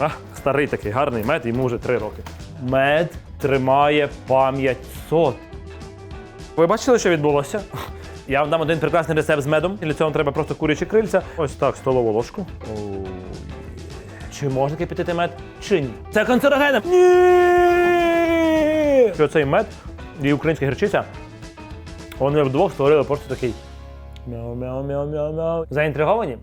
А, старий такий гарний мед, йому вже три роки. Мед тримає пам'ять сот. Ви бачили, що відбулося? Я вам дам один прекрасний рецепт з медом. Для цього треба просто курячі крильця. Ось так, столову ложку. Чи можна кипятити мед, чи ні? Це канцерогеном. Ні! Що цей мед і українська гірчиця, вони вдвох створили просто такий мяу-мяу-мяу-мяу-мяу. Заінтриговані?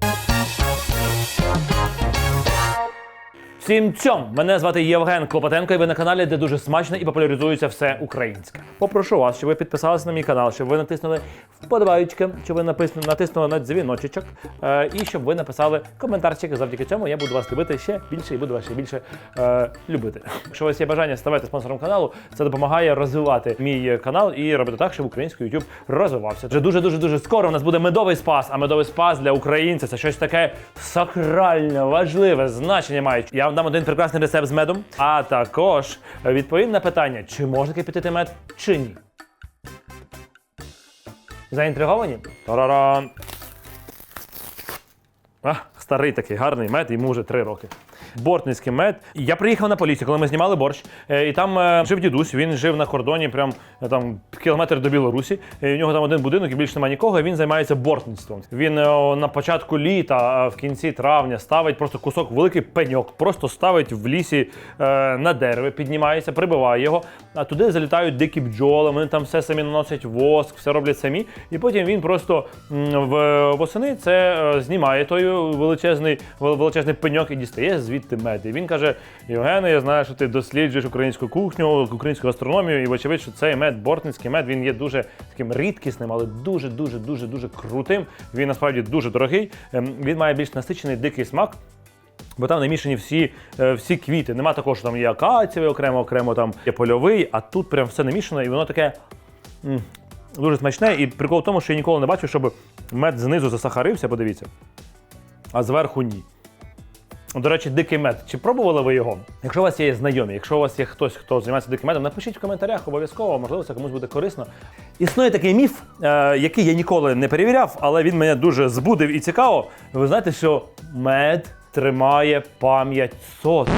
Всім цьом! Мене звати Євген Клопотенко, і ви на каналі, де дуже смачно і популяризується все українське. Попрошу вас, щоб ви підписалися на мій канал, щоб ви натиснули вподобайки, щоб ви натиснули на дзвіночок, е, і щоб ви написали коментарчик. Завдяки цьому я буду вас любити ще більше і буду вас ще більше е, любити. Якщо у вас є бажання ставати спонсором каналу, це допомагає розвивати мій канал і робити так, щоб український YouTube розвивався. Вже дуже дуже дуже скоро у нас буде медовий спас, а медовий спас для українця це щось таке сакральне, важливе значення має. Я вам дам один прекрасний рецепт з медом, а також відповім на питання, чи можна кипятити мед, чи ні. Заінтриговані? Тараран! Старий такий гарний мед, йому вже три роки. Бортницький мед. Я приїхав на поліцію, коли ми знімали борщ, е, і там е, жив дідусь. Він жив на кордоні, прям е, там кілометр до Білорусі. І у нього там один будинок і більше немає нікого. і Він займається бортництвом. Він на початку літа, в кінці травня ставить просто кусок, великий пеньок, просто ставить в лісі на дерево, піднімається, прибиває його. А туди залітають дикі бджоли. Вони там все самі наносять воск, все роблять самі. І потім він просто в восени це знімає той величезний, величезний пеньок і дістає звідти мед. І він каже: Євгене, я знаю, що ти досліджуєш українську кухню, українську гастрономію, і вочевидь, що цей мед, бортницький мед, він є дуже таким рідкісним, але дуже, дуже, дуже, дуже крутим. Він насправді дуже дорогий. Ем, Він має більш насичений дикий смак. Бо там намішані всі, е, всі квіти. Нема такого, що там є акацієвий окремо, окремо там є польовий, а тут прям все намішано, і воно таке дуже смачне. І прикол в тому, що я ніколи не бачив, щоб мед знизу засахарився, подивіться, а зверху ні. До речі, дикий мед. Чи пробували ви його? Якщо у вас є знайомі, якщо у вас є хтось, хто займається диким медом, напишіть в коментарях обов'язково, можливо, це комусь буде корисно. Існує такий міф, е, який я ніколи не перевіряв, але він мене дуже збудив і цікаво. Ви знаєте, що мед тримає пам'ять сот.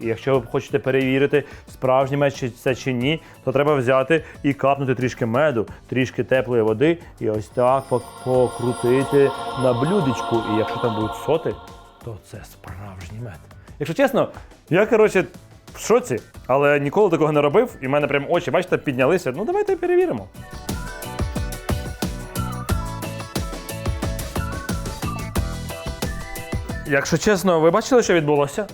І якщо ви хочете перевірити, справжній мед чи це чи ні, то треба взяти і капнути трішки меду, трішки теплої води, і ось так покрутити на блюдечку. І якщо там будуть соти, то це справжній мед. Якщо чесно, я коротше в шоці, але ніколи такого не робив, і в мене прям очі, бачите, піднялися. Ну давайте перевіримо. Якщо чесно, ви бачили, що відбулося?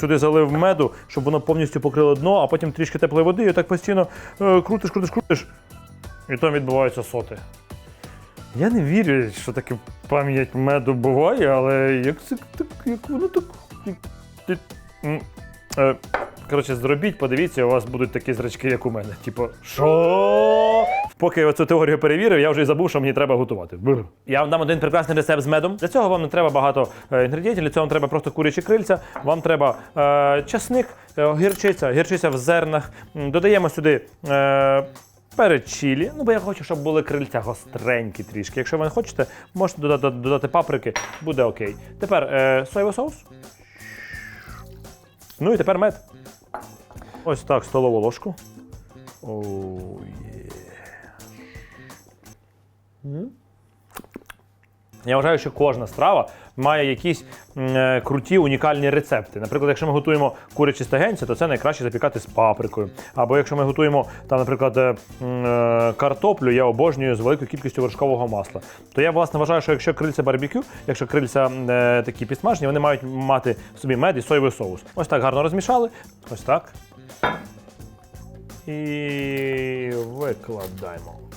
Сюди залив меду, щоб воно повністю покрило дно, а потім трішки теплої води, і так постійно е, крутиш, крутиш, крутиш. І там відбуваються соти. Я не вірю, що таке пам'ять меду буває, але як це так, як воно так. е, Коротше, зробіть, подивіться, у вас будуть такі зрачки, як у мене. Типу, що? Поки я цю теорію перевірив, я вже й забув, що мені треба готувати. Бррр. Я вам дам один прекрасний рецепт з медом. Для цього вам не треба багато е, інгредієнтів, для цього вам треба просто курячі крильця, вам треба е, часник, е, гірчиця, гірчиця в зернах. Додаємо сюди. Е, Перед чілі, ну бо я хочу, щоб були крильця гостренькі трішки. Якщо ви не хочете, можете додати, додати паприки, буде окей. Тепер е, соєвий соус. Ну і тепер мед. Ось так, столову ложку. М. Я вважаю, що кожна страва має якісь е, круті унікальні рецепти. Наприклад, якщо ми готуємо курячі стегенці, то це найкраще запікати з паприкою. Або якщо ми готуємо там, наприклад, е, е, картоплю, я обожнюю з великою кількістю вершкового масла. То я власне вважаю, що якщо крильця барбекю, якщо крильця е, такі підсмажені, вони мають мати в собі мед і соєвий соус. Ось так гарно розмішали. Ось так. І викладаємо.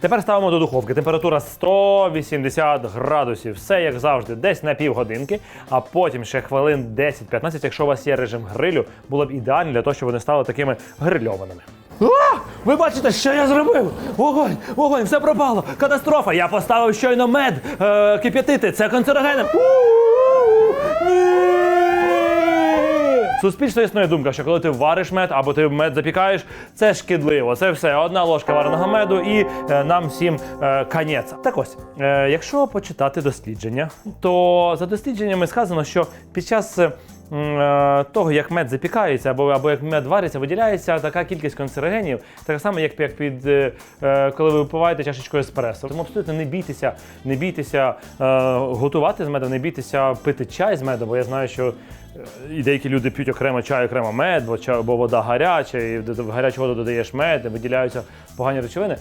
Тепер ставимо до духовки. Температура 180 градусів. Все як завжди, десь на півгодинки, а потім ще хвилин 10-15, якщо у вас є режим грилю, було б ідеально для того, щоб вони стали такими грильованими. А! Ви бачите, що я зробив? Вогонь, вогонь, все пропало. Катастрофа! Я поставив щойно мед е, кип'ятити. Це канцерогенем. Суспільство існує думка, що коли ти вариш мед або ти мед запікаєш, це шкідливо. Це все одна ложка вареного меду, і е, нам всім е. Так ось, е, якщо почитати дослідження, то за дослідженнями сказано, що під час е, того, як мед запікається, або, або як мед вариться, виділяється така кількість канцерогенів, так само, як, як під е, е, коли ви випиваєте чашечку еспресо. Тому абсолютно не бійтеся, не бійтеся е, готувати з медом, не бійтеся пити чай з медом, бо я знаю, що. е, І деякі люди п'ють окремо чай, окремо мед, бо, чай, бо вода гаряча, і в гарячу воду додаєш мед, і виділяються погані речовини.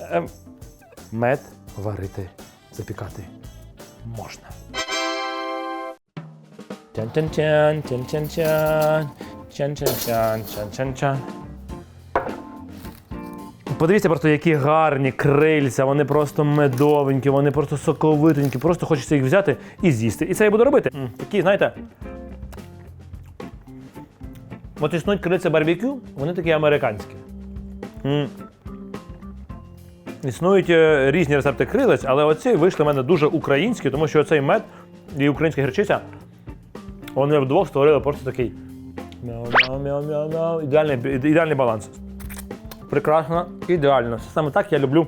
Е, Мед варити, запікати можна. Чан-чан-чан, чан-чан-чан, чан-чан-чан, чан-чан-чан. Подивіться просто, які гарні крильця, вони просто медовенькі, вони просто соковитенькі, просто хочеться їх взяти і з'їсти. І це я буду робити. Такі, знаєте. От існують крильця барбекю, вони такі американські. Існують е, різні рецепти крилець, але оці вийшли в мене дуже українські, тому що цей мед і українська гірчиця, вони вдвох створили просто такий мяу-мяу-мяу-мяу-мяу. Ідеальний, ідеальний баланс. Прекрасно, ідеально. Саме так я люблю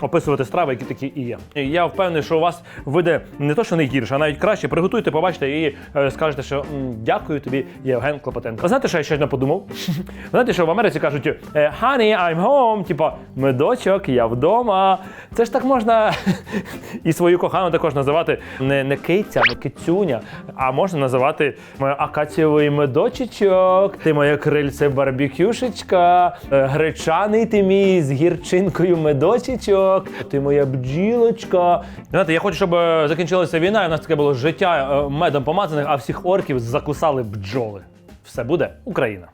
описувати страви, які такі і є. Я впевнений, що у вас вийде не то, що не гірше, а навіть краще. Приготуйте, побачите і е, скажете, що дякую тобі, Євген Клопотенко. Ви знаєте, що я щойно подумав? знаєте, що в Америці кажуть е, Honey, I'm home, типа медочок, я вдома. Це ж так можна і свою кохану також називати не, не киця, не кицюня, а можна називати е, акацієвий медочечок, ти моє крильце барбекюшечка, е, гречаний ти мій з гірчинкою медочечок, ти моя бджілочка. Знаєте, я хочу, щоб е, закінчилася війна, і в нас таке було життя е, медом помазаних, а всіх орків закусали бджоли. Все буде Україна.